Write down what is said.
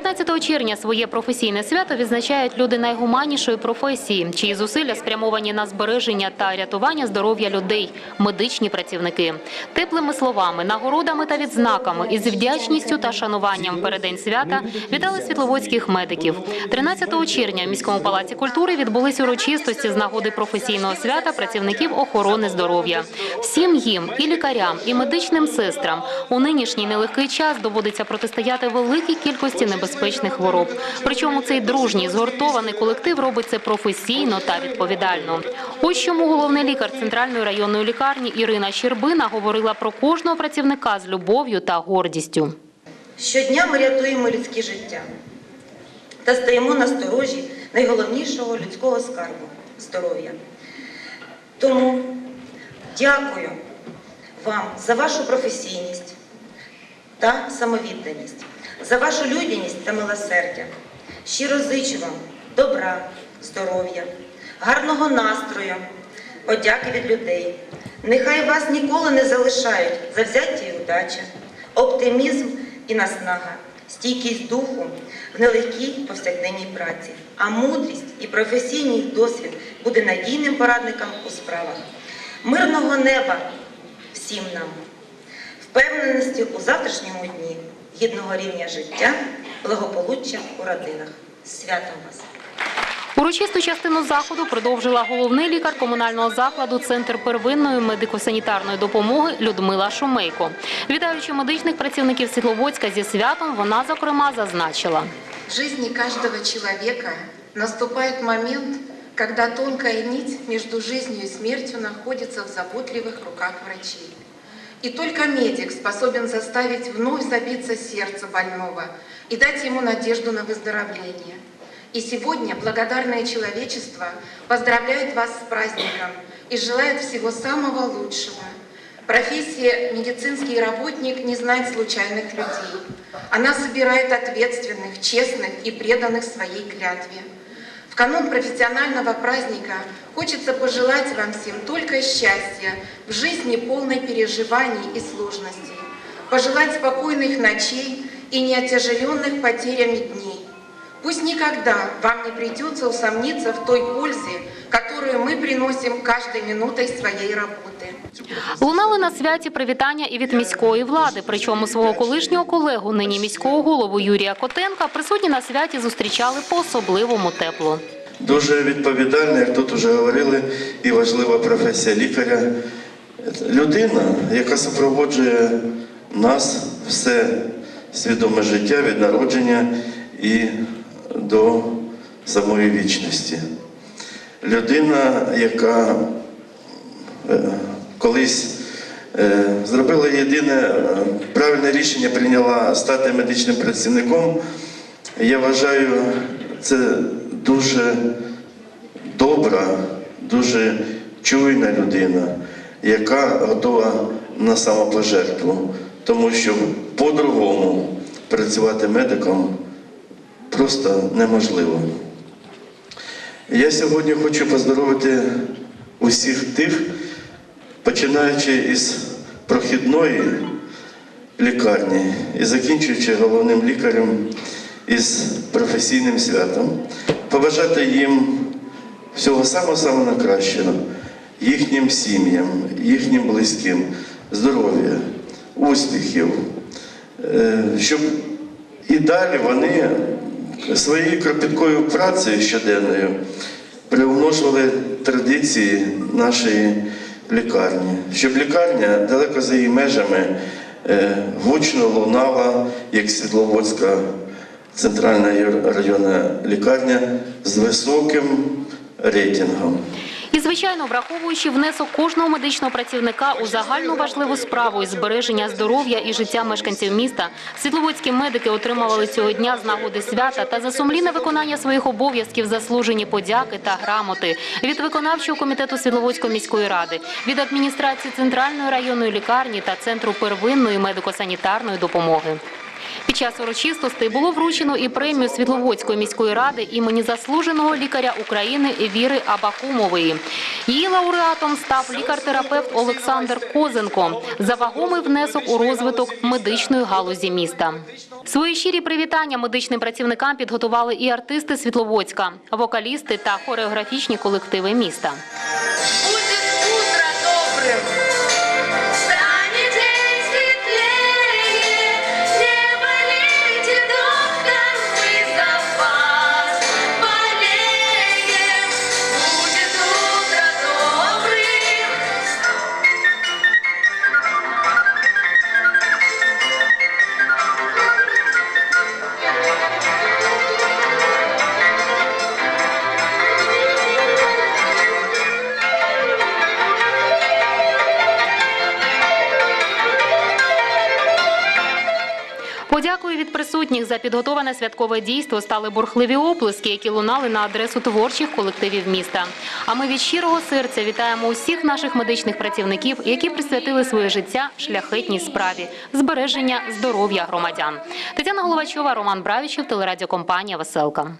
15 червня своє професійне свято відзначають люди найгуманнішої професії, чиї зусилля спрямовані на збереження та рятування здоров'я людей, медичні працівники. Теплими словами, нагородами та відзнаками із вдячністю та шануванням перед день свята вітали світловодських медиків. 13 червня в міському палаці культури відбулись урочистості з нагоди професійного свята працівників охорони здоров'я. Всім їм, і лікарям, і медичним сестрам у нинішній нелегкий час доводиться протистояти великій кількості небезпечних хвороб. Причому цей дружній згуртований колектив робить це професійно та відповідально. Ось чому головний лікар центральної районної лікарні Ірина Щербина говорила про кожного працівника з любов'ю та гордістю. Щодня ми рятуємо людське життя та стоїмо на сторожі найголовнішого людського скарбу здоров'я. Тому дякую вам за вашу професійність та самовідданість, за вашу людяність та милосердя. Щиро зичу вам добра, здоров'я, гарного настрою, подяки від людей. Нехай вас ніколи не залишають завзяття і удача, оптимізм і наснага, стійкість духу в нелегкій повсякденній праці, а мудрість і професійний досвід буде надійним порадником у справах. Мирного неба всім нам, впевненості у завтрашньому дні, гідного рівня життя, благополуччя у родинах. Святом вас! Урочисту частину заходу продовжила головний лікар комунального закладу Центр первинної медико-санітарної допомоги Людмила Шумейко. Вітаючи медичних працівників Світловодська зі святом, вона зокрема зазначила. В жизни каждого человека наступает момент, когда тонкая нить между жизнью и смертью находится в заботливых руках врачей. И только медик способен заставить вновь забиться сердце больного и дать ему надежду на выздоровление. И сегодня благодарное человечество поздравляет вас с праздником и желает всего самого лучшего. Профессия медицинский работник не знает случайных людей. Она собирает ответственных, честных и преданных своей клятве. Канун профессионального праздника хочется пожелать вам всем только счастья в жизни полной переживаний и сложностей. Пожелать спокойных ночей и неотяжеленных потерями дней. Пусть никогда вам не придется усомниться в той пользе, которую мы приносим каждой минутой своей работы. Лунали на святі привітання і від міської влади. Причому свого колишнього колегу, нині міського голову Юрія Котенка, присутні на святі зустрічали по-особливому тепло. Дуже відповідальна, як тут вже говорили, і важлива професія лікаря. Людина, яка супроводжує нас все свідоме життя від народження і до самої вічності. Людина, яка е, колись е, зробила єдине е, правильне рішення, прийняла стати медичним працівником. Я вважаю, це дуже добра, дуже чуйна людина, яка готова на самопожертву, тому що по-другому працювати медиком просто неможливо. Я сьогодні хочу поздоровити усіх тих, починаючи із прохідної лікарні і закінчуючи головним лікарем із професійним святом, побажати їм всього самого-самого найкращого, їхнім сім'ям, їхнім близьким, здоров'я, успіхів, е, щоб і далі вони своєю кропіткою працею щоденною приумножували традиції нашої лікарні, щоб лікарня далеко за її межами е, гучно лунала, як Світловодська центральна районна лікарня з високим рейтингом. І, звичайно, враховуючи внесок кожного медичного працівника у загальну важливу справу із збереження здоров'я і життя мешканців міста, світловодські медики отримували цього дня з нагоди свята та за сумлінне виконання своїх обов'язків заслужені подяки та грамоти від виконавчого комітету Світловодської міської ради, від адміністрації центральної районної лікарні та центру первинної медико-санітарної допомоги. Під час урочистостей було вручено і премію Світловодської міської ради імені заслуженого лікаря України Віри Абакумової. Її лауреатом став лікар-терапевт Олександр Козенко за вагомий внесок у розвиток медичної галузі міста. Свої щирі привітання медичним працівникам підготували і артисти Світловодська, вокалісти та хореографічні колективи міста. Подякою від присутніх за підготоване святкове дійство стали бурхливі оплески, які лунали на адресу творчих колективів міста. А ми від щирого серця вітаємо усіх наших медичних працівників, які присвятили своє життя шляхетній справі збереження здоров'я громадян. Тетяна Головачова, Роман Бравічев, телерадіокомпанія Веселка.